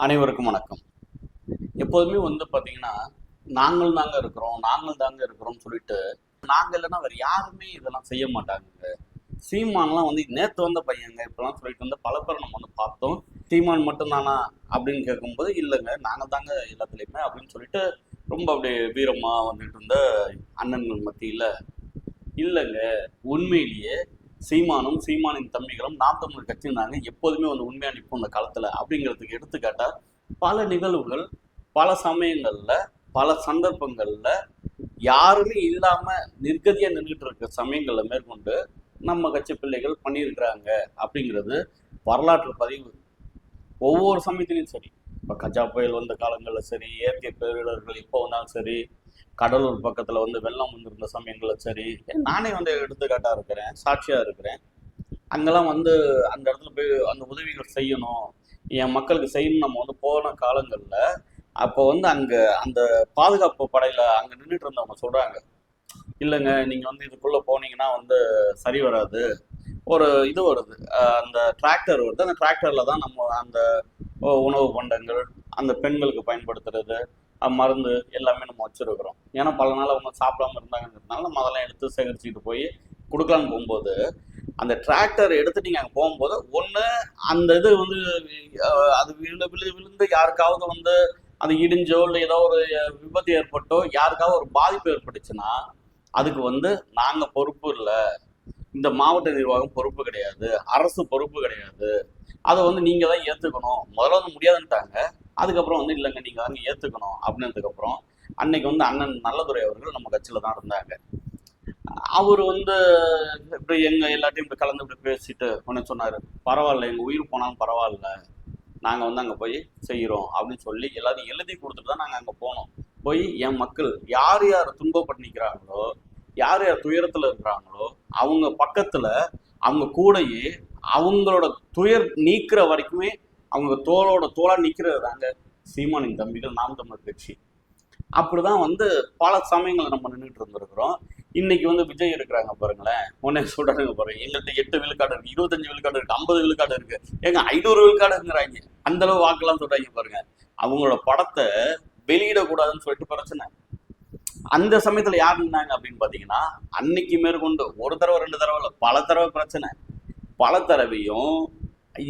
அனைவருக்கும் வணக்கம். எப்போதுமே வந்து பார்த்தீங்கன்னா நாங்கள் தாங்க இருக்கிறோம் நாங்கள் தாங்க இருக்கிறோம்னு சொல்லிட்டு நாங்கள் இல்லைன்னா வேறு யாருமே இதெல்லாம் செய்ய மாட்டாங்க சீமான்லாம் வந்து நேற்று வந்த பையங்க இப்பெல்லாம் சொல்லிட்டு வந்து பல பேர் நம்ம வந்து பார்த்தோம். சீமான் மட்டும்தானா அப்படின்னு கேட்கும்போது இல்லைங்க நாங்கள் தாங்க எல்லாத்துலேயுமே அப்படின்னு சொல்லிட்டு ரொம்ப அப்படியே வீரமாக வந்துட்டு இருந்த அண்ணன்கள் மத்தியில் இல்லைங்க உண்மையிலேயே சீமானும் சீமானின் தம்பிகளும் நாம் தமிழர் கட்சியும் நாங்கள் எப்போதுமே வந்து உண்மையாக நிற்போம் இந்த காலத்தில் அப்படிங்கிறதுக்கு எடுத்துக்காட்டால் பல நிகழ்வுகள் பல சமயங்களில் பல சந்தர்ப்பங்களில் யாருமே இல்லாமல் நிர்கதியாக நின்றுட்டு இருக்க சமயங்களில் மேற்கொண்டு நம்ம கட்சி பிள்ளைகள் பண்ணியிருக்கிறாங்க அப்படிங்கிறது வரலாற்று பதிவு. ஒவ்வொரு சமயத்திலையும் சரி. இப்போ கஜா புயல் வந்த காலங்களில் சரி இயற்கை பேரிடர்கள் இப்போ வந்தாலும் சரி கடலூர் பக்கத்தில் வந்து வெள்ளம் வந்திருந்த சமயங்களில் சரி நானே வந்து எடுத்துக்காட்டாக இருக்கிறேன் சாட்சியாக இருக்கிறேன். அங்கெல்லாம் வந்து அந்த இடத்துல போய் அந்த உதவிகள் செய்யணும் என் மக்களுக்கு செய்யணும் நம்ம வந்து போன காலங்களில் அப்போ வந்து அங்கே அந்த பாதுகாப்பு படையில் அங்கே நின்றுட்டு இருந்தவங்க சொல்கிறாங்க இல்லைங்க நீங்கள் வந்து இதுக்குள்ளே போனீங்கன்னா வந்து சரி வராது. ஒரு இது வருது அந்த டிராக்டர் வருது அந்த டிராக்டரில் தான் நம்ம அந்த உணவு பண்டங்கள் அந்த பெண்களுக்கு பயன்படுத்துறது மருந்து எல்லாமே நம்ம வச்சுருக்குறோம். ஏன்னா பல நாள் அவங்க சாப்பிடாம இருந்தாங்கிறதுனால நம்ம அதெல்லாம் எடுத்து சேகரிச்சுட்டு போய் கொடுக்கலான்னு போகும்போது அந்த டிராக்டர் எடுத்து நீங்கள் அங்கே போகும்போது ஒன்று அந்த இது வந்து அது விழுந்து விழு விழுந்து யாருக்காவது வந்து அது இடிஞ்சோ இல்லை ஏதோ ஒரு விபத்து ஏற்பட்டோ யாருக்காவது ஒரு பாதிப்பு ஏற்பட்டுச்சுன்னா அதுக்கு வந்து நாங்கள் பொறுப்பு இல்லை. இந்த மாவட்ட நிர்வாகம் பொறுப்பு கிடையாது. அரசு பொறுப்பு கிடையாது. அதை வந்து நீங்கள் தான் ஏற்றுக்கணும் முதல்ல வந்து முடியாதுன்ட்டாங்க. அதுக்கப்புறம் வந்து இல்லைங்க நீங்கள் அங்கே ஏற்றுக்கணும் அப்படின்னதுக்கப்புறம் அன்னைக்கு வந்து அண்ணன் நல்லதுரை அவர்கள் நம்ம கட்சியில் தான் இருந்தாங்க. அவர் வந்து இப்படி எங்கள் எல்லாத்தையும் இப்படி கலந்து இப்படி பேசிட்டு ஒன்று சொன்னார் பரவாயில்ல எங்கள் உயிர் போனாலும் பரவாயில்ல. நாங்கள் வந்து அங்கே போய் செய்கிறோம் அப்படின்னு சொல்லி எல்லாத்தையும் எழுதி கொடுத்துட்டு தான் நாங்கள் அங்கே போனோம். போய் என் மக்கள் யார் யார் துன்பப்பட்டு நிற்கிறாங்களோ யார் யார் துயரத்தில் இருக்கிறாங்களோ அவங்க பக்கத்தில் அவங்க கூடயே அவங்களோட துயர் நீக்கிற வரைக்குமே அவங்க தோளோட தோளா நிற்கிறது தாங்க சீமானின் தம்பிகள் நாம் தமிழர் கட்சி. அப்படிதான் வந்து பல சமயங்களை நம்ம நின்றுட்டு இருந்திருக்கிறோம். இன்னைக்கு வந்து விஜய் இருக்கிறாங்க பாருங்களேன். உடனே சொல்றாங்க பாருங்க எங்கள்கிட்ட எட்டு விழுக்காடு இருக்கு இருபத்தஞ்சு விழுக்காடு இருக்கு ஐம்பது விழுக்காடு இருக்கு. ஏங்க ஐநூறு விழுக்காடுங்கிறாங்க. அந்த அளவு வாக்கெல்லாம் சொல்றாங்க பாருங்க. அவங்களோட படத்தை வெளியிடக்கூடாதுன்னு சொல்லிட்டு பிரச்சனை. அந்த சமயத்துல யார் நின்னாங்க அப்படின்னு பாத்தீங்கன்னா அன்னைக்கு மேற்கொண்டு ஒரு தடவை ரெண்டு தடவை இல்லை பல தடவை பிரச்சனை. பல தடவையும்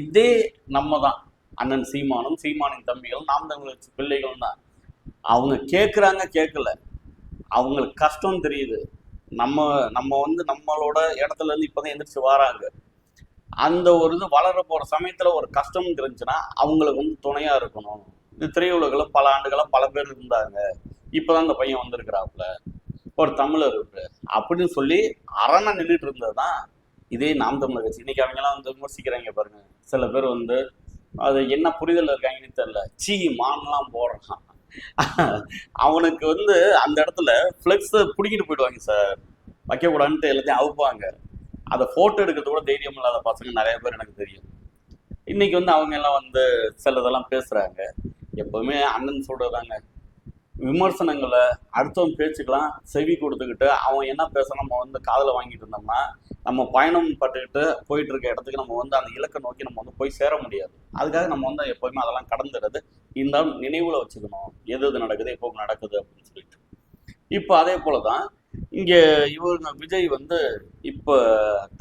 இதே நம்ம தான் அண்ணன் சீமானும் சீமானின் தம்பிகளும் நாம் தமிழர் பிள்ளைகளும் தான். அவங்க கேட்குறாங்க கேட்கல அவங்களுக்கு கஷ்டம் தெரியுது. நம்ம நம்ம வந்து நம்மளோட இடத்துல இருந்து இப்போதான் எந்திரிச்சு வராங்க. அந்த ஒரு இது வளர போற சமயத்துல ஒரு கஷ்டம் இருந்துச்சுன்னா அவங்களுக்கு வந்து துணையா இருக்கணும். இந்த திரையுலகில் பல ஆண்டுகளாக பல பேர் இருந்தாங்க. இப்போதான் அந்த பையன் வந்திருக்கிறாப்புல. ஒரு தமிழர் இருக்கு. அப்படின்னு சொல்லி அரணா நின்றுட்டு இருந்தது தான் இதே நாம் தமிழர் கட்சி. இன்னைக்கு அவங்கெல்லாம் வந்து விமர்சிக்கிறாங்க பாருங்க. சில பேர் வந்து அது என்ன புரிதல் இருக்காங்கன்னு தெரியல. சீ மான்லாம் போடுறான். அவனுக்கு வந்து அந்த இடத்துல ஃப்ளெக்ஸை பிடிக்கிட்டு போயிடுவாங்க சார் வைக்கக்கூடாதுன்ட்டு எல்லாத்தையும் அவுப்பாங்க. அதை ஃபோட்டோ எடுக்கிறது கூட தைரியம் இல்லாத பசங்க நிறைய பேர் எனக்கு தெரியும். இன்னைக்கு வந்து அவங்க எல்லாம் வந்து சிலதெல்லாம் பேசுறாங்க. எப்பவுமே அண்ணன் சொல்றதாங்க. விமர்சனங்களை அடுத்தவன் பேச்சுக்கெல்லாம் செவி கொடுத்துக்கிட்டு அவன் என்ன பேசணும் நம்ம வந்து காதில் வாங்கிட்டு இருந்தோம்னா நம்ம பயணம் பட்டுக்கிட்டு போயிட்டு இருக்க இடத்துக்கு நம்ம வந்து அந்த இலக்கை நோக்கி நம்ம வந்து போய் சேர முடியாது. அதுக்காக நம்ம வந்து எப்போவுமே அதெல்லாம் கடந்துடுறது இருந்தாலும் நினைவுல வச்சுக்கணும். எது எது நடக்குது எப்போ நடக்குது அப்படின்னு சொல்லிட்டு. இப்போ அதே போல தான் இங்கே இவங்க விஜய் வந்து இப்போ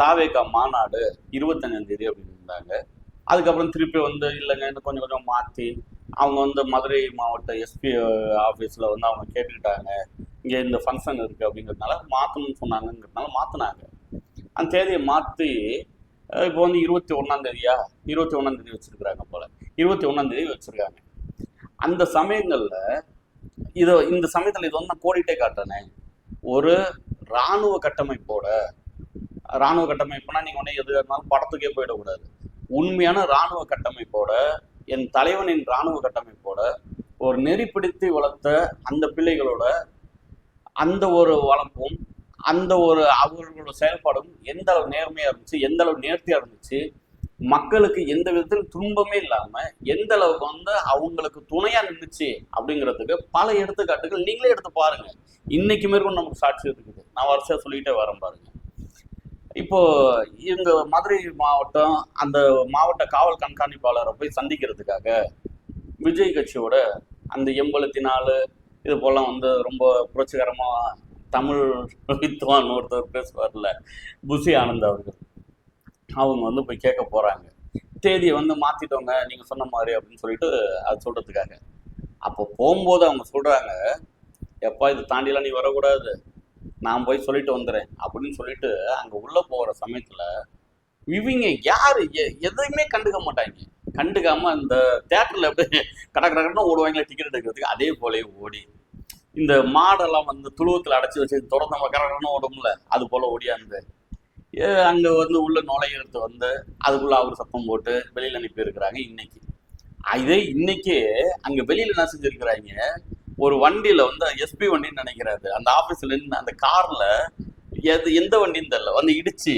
தாவேகா மாநாடு இருபத்தஞ்சாம் தேதி அப்படின்னு இருந்தாங்க. அதுக்கப்புறம் திருப்பி வந்து இல்லைங்க இன்னும் கொஞ்சம் கொஞ்சம் மாற்றி அவங்க வந்து மதுரை மாவட்ட எஸ்பி ஆஃபீஸில் வந்து அவங்க கேட்டுக்கிட்டாங்க. இங்கே இந்த ஃபங்க்ஷன் இருக்குது அப்படிங்கிறதுனால மாற்றணும்னு சொன்னாங்கங்கிறதுனால மாற்றினாங்க அந்த தேதியை மாற்றி இப்போ வந்து இருபத்தி ஒன்றாம் தேதியா? இருபத்தி ஒன்றாம் தேதி வச்சுருக்குறாங்க போல். இருபத்தி ஒன்றாம் தேதி வச்சுருக்காங்க. அந்த சமயங்களில் இதை இந்த சமயத்தில் இது வந்து நான் கோடிட்டே காட்டுறேனே. ஒரு இராணுவ கட்டமைப்போட இராணுவ கட்டமைப்புனா நீங்கள் உடனே எது இருந்தாலும் படத்துக்கே போயிடக்கூடாது. உண்மையான இராணுவ கட்டமைப்போட என் தலைவனின் இராணுவ கட்டமைப்போட ஒரு நெறி பிடித்து வளர்த்த அந்த பிள்ளைகளோட அந்த ஒரு வளர்ப்பும் அந்த ஒரு அவர்களோட செயல்பாடும் எந்த அளவு நேர்மையா இருந்துச்சு எந்த அளவு நேர்த்தியா இருந்துச்சு மக்களுக்கு எந்த விதத்தில் துன்பமே இல்லாம எந்த அளவுக்கு வந்து அவங்களுக்கு துணையா நின்றுச்சு அப்படிங்கிறதுக்கு பல எடுத்துக்காட்டுகள் நீங்களே எடுத்து பாருங்க. இன்னைக்கு மேற்கொண்டு நமக்கு சாட்சி இருக்குது. நான் வரிசையாக சொல்லிட்டே வரேன் பாருங்க. இப்போ இவங்க மதுரை மாவட்டம் அந்த மாவட்ட காவல் கண்காணிப்பாளரை போய் சந்திக்கிறதுக்காக விஜய் கட்சியோட அந்த எண்பலத்தி நாலு இது போலாம் வந்து ரொம்ப புரட்சிகரமாக தமிழ் வித்வான் ஒருத்தர் பேசுவார்ல புசி ஆனந்த் அவர்கள். அவங்க வந்து போய் கேட்க போகிறாங்க தேதியை வந்து மாற்றிட்டோங்க நீங்கள் சொன்ன மாதிரி அப்படின்னு சொல்லிட்டு அது சொல்கிறதுக்காக அப்போ போகும்போது அவங்க சொல்கிறாங்க எப்பா இது தாண்டிலாம் நீ வரக்கூடாது. நான் போய் சொல்லிட்டு வந்துடுறேன் அப்படின்னு சொல்லிட்டு அங்கே உள்ளே போகிற சமயத்தில் இவங்க யார்? எ- எதையுமே கண்டுக்க மாட்டாங்க. கண்டுக்காமல் இந்த தேட்டரில் எப்படி கட ஓடுவாங்களே டிக்கெட் எடுக்கிறதுக்கு. அதே போலே ஓடி இந்த மாடெல்லாம் வந்து துழுவத்தில் அடைச்சி வச்சு திறந்த கடன்னு ஓடும்ல அது போல ஓடியாந்து ஏ, வந்து உள்ள நுழையிறது வந்து அதுக்குள்ள அவர் சத்தம் போட்டு வெளியில் அனுப்பியிருக்கிறாங்க இன்னைக்கு. இதே இன்னைக்கே அங்கே வெளியில் என்ன செஞ்சுருக்கிறாங்க? ஒரு வண்டியில் வந்து எஸ்பி வண்டின்னு நினைக்கிறாரு. அந்த ஆஃபீஸில் நின்று அந்த காரில் எது எந்த வண்டின்னு தெரில வந்து இடித்து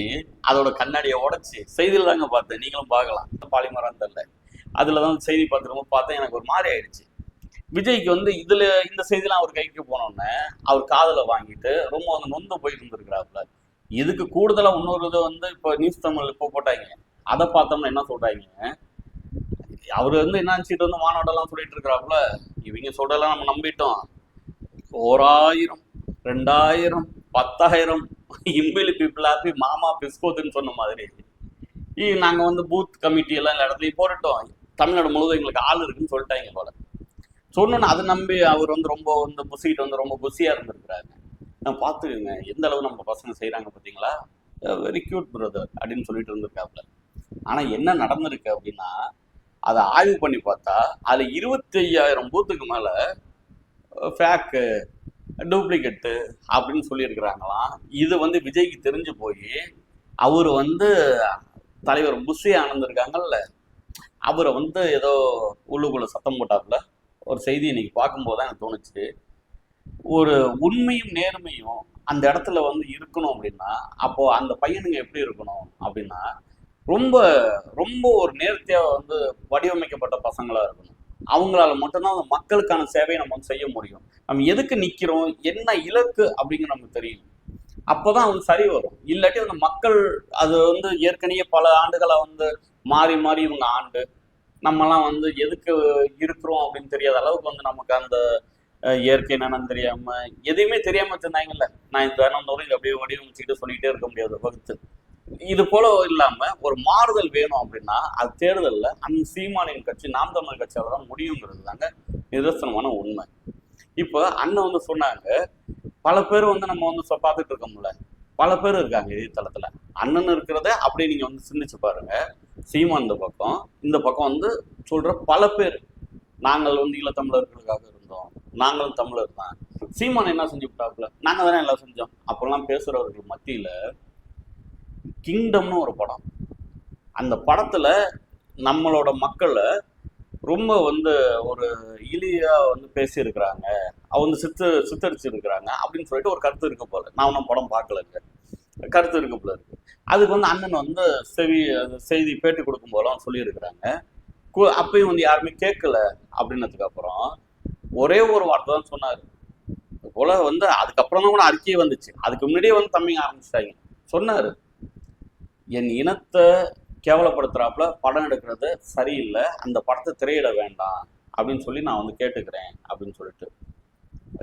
அதோட கண்ணாடியை உடச்சி செய்தியில் தாங்க பார்த்தேன். நீங்களும் பார்க்கலாம். பாலிமரம் தெரில அதில் தான் செய்தி பார்த்துருக்கும் பார்த்தேன் எனக்கு ஒரு மாதிரி ஆயிடுச்சு. விஜய்க்கு வந்து இதுல இந்த செய்திலாம் அவர் கைக்கு போனோடனே அவர் காதலை வாங்கிட்டு ரொம்ப வந்து நொந்து போய் இருந்திருக்கிறாப்புல இதுக்கு கூடுதலா இன்னொரு இது வந்து இப்போ நியூஸ் தமிழ் இப்போ போட்டாங்க. அதை பார்த்தோம்னா என்ன சொல்றாங்க? அவர் வந்து என்ன நினச்சிட்டு வந்து மாநாடெல்லாம் சொல்லிட்டு இருக்கிறாப்புல இவங்க சொல்றதெல்லாம் நம்ம நம்பிட்டோம். ஓராயிரம் ரெண்டாயிரம் பத்தாயிரம் இம்பிலி பீப்புள் ஹாப்பி மாமா பிஸ்கோத்துன்னு சொன்ன மாதிரி. நாங்கள் வந்து பூத் கமிட்டி எல்லாம் எல்லா இடத்துலையும் போட்டுட்டோம். தமிழ்நாடு முழுவதும் எங்களுக்கு ஆள் இருக்குன்னு சொல்லிட்டாங்க போல. சொன்னோன்னு அதை நம்பி அவர் வந்து ரொம்ப வந்து புசிக்கிட்டு வந்து ரொம்ப புசியா இருந்திருக்கிறாங்க நான் பார்த்துக்கோங்க எந்த அளவு நம்ம பசங்க செய்கிறாங்க பார்த்தீங்களா வெரி கியூட் பிரதர் அப்படின்னு சொல்லிட்டு இருந்திருக்காப்புல. ஆனா என்ன நடந்திருக்கு அப்படின்னா அதை ஆய்வு பண்ணி பார்த்தா அதில் இருபத்தி ஐயாயிரம் பூத்துக்கு மேல ஃபேக்கு டூப்ளிகேட்டு அப்படின்னு சொல்லியிருக்கிறாங்களாம். இது வந்து விஜய்க்கு தெரிஞ்சு போய் அவர் வந்து தலைவர் புஷி ஆனந்திருக்காங்கல்ல அவரை வந்து ஏதோ உள்ளுக்குள்ள சத்தம் போட்டாப்புல. ஒரு செய்தி இன்னைக்கு பார்க்கும்போது தான் எனக்கு தோணுச்சு. ஒரு உண்மையும் நேர்மையும் அந்த இடத்துல வந்து இருக்கணும் அப்படின்னா அப்போது அந்த பையனுங்க எப்படி இருக்கணும் அப்படின்னா ரொம்ப ரொம்ப ஒரு நேர்த்தியாக வந்து வடிவமைக்கப்பட்ட பசங்களாக இருக்கணும். அவங்களால மட்டும்தான் அந்த மக்களுக்கான சேவையை நம்ம வந்து செய்ய முடியும். நம்ம எதுக்கு நிற்கிறோம் என்ன இலக்கு அப்படிங்கிற நமக்கு தெரியும் அப்போதான் வந்து சரி வரும். இல்லாட்டி அந்த மக்கள் அது வந்து ஏற்கனவே பல ஆண்டுகளாக வந்து மாறி மாறி இவங்க ஆண்டு. நம்மலாம் வந்து எதுக்கு இருக்கிறோம் அப்படின்னு தெரியாத அளவுக்கு வந்து நமக்கு அந்த இயற்கை என்னன்னு தெரியாம எதையுமே தெரியாம வச்சிருந்தாங்கல்ல. நான் இந்த தினந்தோறும் இதை அப்படியே வடிவமைச்சுக்கிட்டு சொல்லிட்டே இருக்க முடியாது வகுத்து. இது போல இல்லாம ஒரு மாறுதல் வேணும் அப்படின்னா அது தேர்தல்ல அந்த சீமானின் கட்சி நாம் தமிழ் கட்சியால தான் முடியுங்கிறது தாங்க நிதர்சனமான உண்மை. இப்போ அண்ணன் வந்து சொன்னாங்க பல பேர் வந்து நம்ம வந்து பார்த்துட்டு இருக்கோம்ல. பல பேர் இருக்காங்க இணையதளத்துல. அண்ணன் இருக்கிறத அப்படியே நீங்க வந்து சிந்திச்சு பாருங்க. சீமான் இந்த பக்கம் இந்த பக்கம் வந்து சொல்ற பல பேர் நாங்கள் வந்து ஈழத்தமிழர்களுக்காக இருந்தோம் நாங்களும் தமிழர் தான். சீமான் என்ன செஞ்சு விட்டாப்புல நாங்கள் தானே எல்லாம் செஞ்சோம். அப்பெல்லாம் பேசுகிறவர்கள் மத்தியில் கிங்டம்னு ஒரு படம். அந்த படத்துல நம்மளோட மக்களை ரொம்ப வந்து ஒரு இழியா வந்து பேசியிருக்கிறாங்க. அவங்க சித்து சித்தரிச்சிருக்கிறாங்க அப்படின்னு சொல்லிட்டு ஒரு கருத்து இருக்க போல நான் ஒன்றும் படம் பார்க்கலங்க. கருத்து இருக்க போல இருக்கு அதுக்கு வந்து அண்ணன் வந்து செவி செய்தி பேட்டி கொடுக்கும் போலாம் சொல்லியிருக்கிறாங்க. கு- அப்பயும் வந்து யாருமே கேட்கல அப்படின்னதுக்கு அப்புறம் ஒரே ஒரு வார்த்தை தான் சொன்னாரு. இது போல வந்து அதுக்கப்புறம் தான் கூட அறிக்கையே வந்துச்சு. அதுக்கு முன்னாடியே வந்து தம்பிங்க ஆரம்பிச்சிட்டாங்க. சொன்னாரு என் இனத்தை கேவலப்படுத்துறாப்புல படம் எடுக்கிறது சரியில்லை. அந்த படத்தை திரையிட வேண்டாம். அப்படின்னு சொல்லி நான் வந்து கேட்டுக்கிறேன் அப்படின்னு சொல்லிட்டு.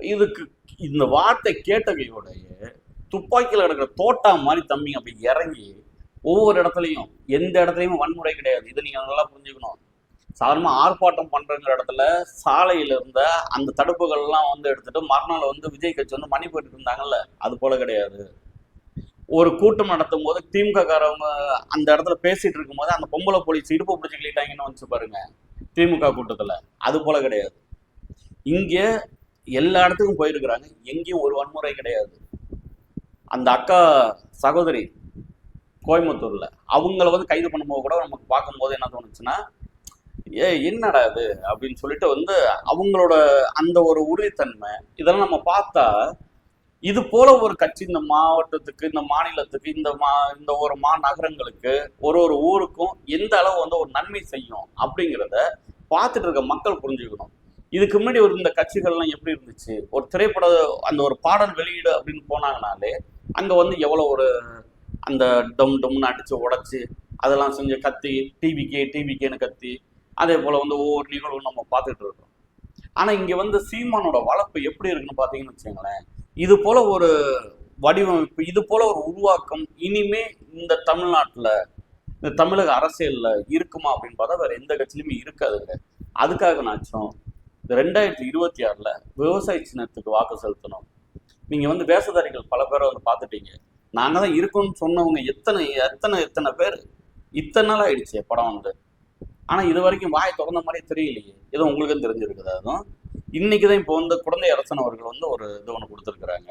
இதுக்கு இந்த வார்த்தை கேட்டவையோடைய துப்பாக்கியில் கிடக்கிற தோட்டா மாதிரி தம்பிங்க அப்படி இறங்கி ஒவ்வொரு இடத்துலையும் எந்த இடத்துலையும் வன்முறை கிடையாது. இதை நீங்கள் நல்லா புரிஞ்சுக்கணும். சாதாரணமாக ஆர்ப்பாட்டம் பண்ணுறங்கிற இடத்துல சாலையில் இருந்த அந்த தடுப்புகள்லாம் வந்து எடுத்துட்டு மறுநாள் வந்து விஜய் கட்சி வந்து மணி போயிட்டு இருந்தாங்கல்ல அது போல கிடையாது. ஒரு கூட்டம் நடத்தும் போது திமுக காரவங்க அந்த இடத்துல பேசிட்டு இருக்கும்போது அந்த பொம்பளை போலீஸ் இடுப்பு பிடிச்சி கிளிட்டாங்கன்னு வந்து பாருங்க திமுக கூட்டத்தில். அது போல கிடையாது. இங்கே எல்லா இடத்துக்கும் போயிருக்கிறாங்க. எங்கேயும் ஒரு வன்முறை கிடையாது. அந்த அக்கா சகோதரி கோயம்புத்தூர்ல அவங்கள வந்து கைது பண்ணும்போது கூட நமக்கு பார்க்கும்போது என்ன தோணுச்சுன்னா ஏ என்னடா இது? அப்படின்னு சொல்லிட்டு வந்து அவங்களோட அந்த ஒரு உறுதித்தன்மை இதெல்லாம் நம்ம பார்த்தா இது போல ஒரு கட்சி இந்த மாவட்டத்துக்கு இந்த மாநிலத்துக்கு இந்த மா இந்த ஒரு மாநகரங்களுக்கு ஒரு ஒரு ஊருக்கும் எந்த அளவு வந்து ஒரு நன்மை செய்யும் அப்படிங்கிறத பார்த்துட்டு இருக்க மக்கள் புரிஞ்சுக்கணும். இதுக்கு முன்னாடி ஒரு இந்த கட்சிகள்லாம் எப்படி இருந்துச்சு? ஒரு திரைப்பட அந்த ஒரு பாடல் வெளியீடு அப்படின்னு போனாங்கனாலே அங்கே வந்து எவ்வளோ ஒரு அந்த டம் டம்னு அடித்து உடச்சி அதெல்லாம் செஞ்சு கத்தி டிவிக்கே டிவிக்கேன்னு கத்தி அதே போல் வந்து ஒவ்வொரு நிகழ்வும் நம்ம பார்த்துட்டு இருக்கோம். ஆனால் இங்கே வந்து சீமானோட வளர்ப்பு எப்படி இருக்குன்னு பார்த்தீங்கன்னு வச்சுங்களேன் இது போல் ஒரு வடிவமைப்பு இது போல் ஒரு உருவாக்கம் இனிமே இந்த தமிழ்நாட்டில் இந்த தமிழக அரசியலில் இருக்குமா அப்படின்னு பார்த்தா வேற எந்த கட்சியிலுமே இருக்காதுங்க அதுக்காக நாச்சும் ரெண்டாயிரத்தி இருபத்தி ஆறில் விவசாய சின்னத்துக்கு வாக்கு செலுத்தணும். நீங்க வந்து வேஷதாரிகள் பல பேரை வந்து பார்த்துட்டீங்க. நாங்க தான் இருக்கோம்னு சொன்னவங்க எத்தனை எத்தனை எத்தனை பேர்? இத்தனை நாள் ஆயிடுச்சு படம் வந்து. ஆனா இது வரைக்கும் வாய் திறந்த மாதிரியே தெரியலையே. ஏதோ உங்களுக்கும் தெரிஞ்சிருக்குது அதுவும் இன்னைக்கு தான் இப்போ வந்து குழந்தை அரசன் அவர்கள் வந்து ஒரு இது ஒன்று கொடுத்துருக்குறாங்க.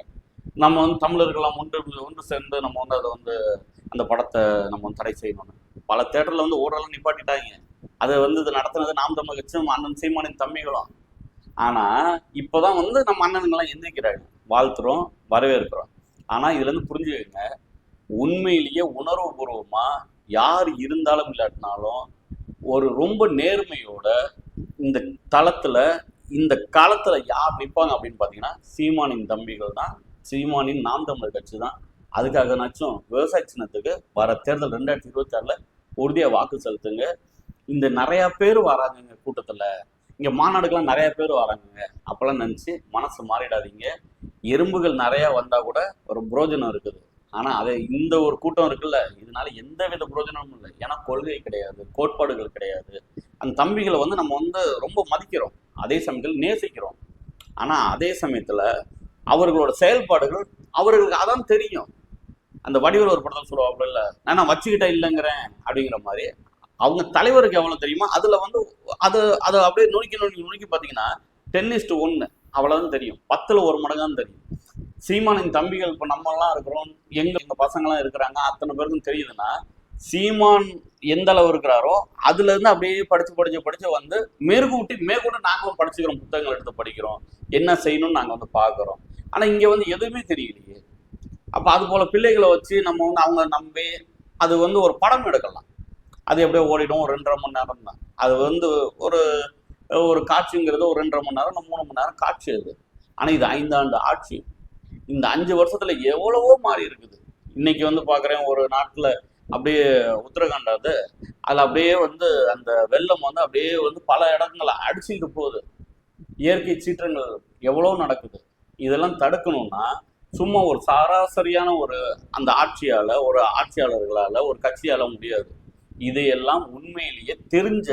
நம்ம வந்து தமிழர்கள்லாம் ஒன்று ஒன்று சேர்ந்து நம்ம வந்து அதை வந்து அந்த படத்தை நம்ம வந்து தடை செய்யணும்னு. பல தேட்டரில் வந்து ஓரளவு நிப்பாட்டிட்டாங்க. அதை வந்து இது நடத்துனது நாம் தமிழ் கட்சியும் அண்ணன் சீமானின் தம்பிகளும். ஆனா இப்போதான் வந்து நம்ம அண்ணனுங்கெல்லாம் எந்திரிக்கிறாங்க. வாழ்த்துறோம் வரவேற்கிறோம். ஆனா இதுல இருந்து புரிஞ்சுக்கங்க உண்மையிலேயே உணர்வுபூர்வமாக யார் இருந்தாலும் இல்லாட்டினாலும் ஒரு ரொம்ப நேர்மையோட இந்த தளத்துல இந்த காலத்துல யார் நிற்பாங்க அப்படின்னு பாத்தீங்கன்னா சீமானின் தம்பிகள் தான் சீமானின் நாம் தமிழர் கட்சி தான். அதுக்காகனாச்சும் விவசாய சின்னத்துக்கு வர தேர்தல் ரெண்டாயிரத்தி இருபத்தி ஆறுல உறுதியா வாக்கு செலுத்துங்க. இந்த நிறைய பேர் வராங்க கூட்டத்துல. இங்க மாநாடுக்கெல்லாம் நிறைய பேர் வராங்கங்க. அப்பெல்லாம் நினைச்சு மனசு மாறிடாதீங்க. எறும்புகள் நிறைய வந்தா கூட ஒரு புரோஜனம் இருக்குது. ஆனா அது இந்த ஒரு கூட்டம் இருக்குல்ல இதனால எந்த வித புரோஜனமும் இல்லை. ஏன்னா கொள்கை கிடையாது கோட்பாடுகள் கிடையாது. அந்த தம்பிகளை வந்து நம்ம வந்து ரொம்ப மதிக்கிறோம். அதே சமயத்தில் நேசிக்கிறோம். ஆனா அதே சமயத்துல அவர்களோட செயல்பாடுகள் அவர்களுக்கு அதான் தெரியும். அந்த வடிவில் ஒரு படத்தில் சொல்லுவாப்புல இல்ல நான் வச்சுக்கிட்டேன் இல்லைங்கிறேன். அப்படிங்கிற மாதிரி அவங்க தலைவருக்கு எவ்வளவு தெரியுமோ? அதுல வந்து அது அதை அப்படியே நுணுக்கி நுணுக்கி நுணுக்கி பார்த்தீங்கன்னா டென்னிஸ்ட் ஒன்று அவ்வளவுதான் தெரியும். பத்துல ஒரு மடங்கான்னு தெரியும். சீமானின் தம்பிகள் இப்போ நம்மலாம் இருக்கிறோம். எங்க எங்க பசங்களாம் இருக்கிறாங்க. அத்தனை பேருக்கும் தெரியுதுன்னா சீமான் எந்த அளவு இருக்கிறாரோ அதுல இருந்து அப்படியே படிச்சு படிச்சு படிச்சு வந்து மேற்கூட்டி மேற்கூட்டி நாங்களும் படிச்சுக்கிறோம். புத்தகங்கள் எடுத்து படிக்கிறோம். என்ன செய்யணும்னு நாங்க வந்து பார்க்குறோம். ஆனா இங்க வந்து எதுவுமே தெரியலையே. அப்ப அது போல பிள்ளைகளை வச்சு நம்ம வந்து அவங்க நம்பி அது வந்து ஒரு படம் எடுக்கலாம். அது எப்படியோ ஓடிடும் ஒரு ரெண்டரை மணி நேரம் தான் அது வந்து ஒரு ஒரு காட்சிங்கிறது ஒரு ரெண்டரை மணி நேரம் மூணு மணி நேரம் காட்சி அது. ஆனால் இது ஐந்தாண்டு ஆட்சி. இந்த அஞ்சு வருஷத்தில் எவ்வளவோ மாறி இருக்குது. இன்னைக்கு வந்து பார்க்குறேன் ஒரு நாட்டில் அப்படியே உத்தரகாண்ட் அது அதில் அப்படியே வந்து அந்த வெள்ளம் வந்து அப்படியே வந்து பல இடங்களை அடிச்சுட்டு போகுது. இயற்கை சீற்றங்கள் எவ்வளோ நடக்குது. இதெல்லாம் தடுக்கணும்னா சும்மா ஒரு சராசரியான ஒரு அந்த ஆட்சியால் ஒரு ஆட்சியாளர்களால் ஒரு கட்சியால் முடியாது. இதையெல்லாம் உண்மையிலேயே தெரிஞ்ச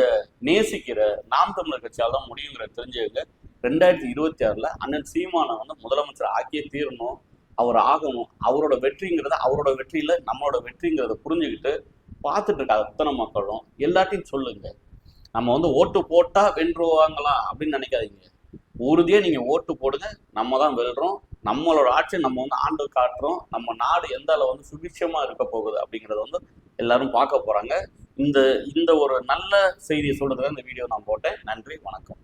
நேசிக்கிற நாம் தமிழர் கட்சியால் தான் முடியுங்கிற தெரிஞ்சவங்க ரெண்டாயிரத்தி இருபத்தி ஆறில் அண்ணன் சீமானை வந்து முதலமைச்சர் ஆக்கியே தீரணும் அவர் ஆகணும் அவரோட வெற்றிங்கிறத அவரோட வெற்றியில் நம்மளோட வெற்றிங்கிறத புரிஞ்சுக்கிட்டு பார்த்துட்டு இருக்க அத்தனை மக்களும். எல்லாத்தையும் சொல்லுங்க. நம்ம வந்து ஓட்டு போட்டால் வென்றுவாங்களா அப்படின்னு நினைக்காதீங்க. உறுதியாக நீங்கள் ஓட்டு போடுங்க நம்ம தான் வெல்றோம். நம்மளோட ஆட்சி நம்ம வந்து ஆண்டு காட்டுறோம். நம்ம நாடு எந்த அளவு வந்து சுபிட்சமா இருக்க போகுது அப்படிங்கறத வந்து எல்லாரும் பார்க்க போறாங்க. இந்த இந்த ஒரு நல்ல செய்தியை சொல்றதுக்கு இந்த வீடியோ நான் போட்டேன். நன்றி வணக்கம்.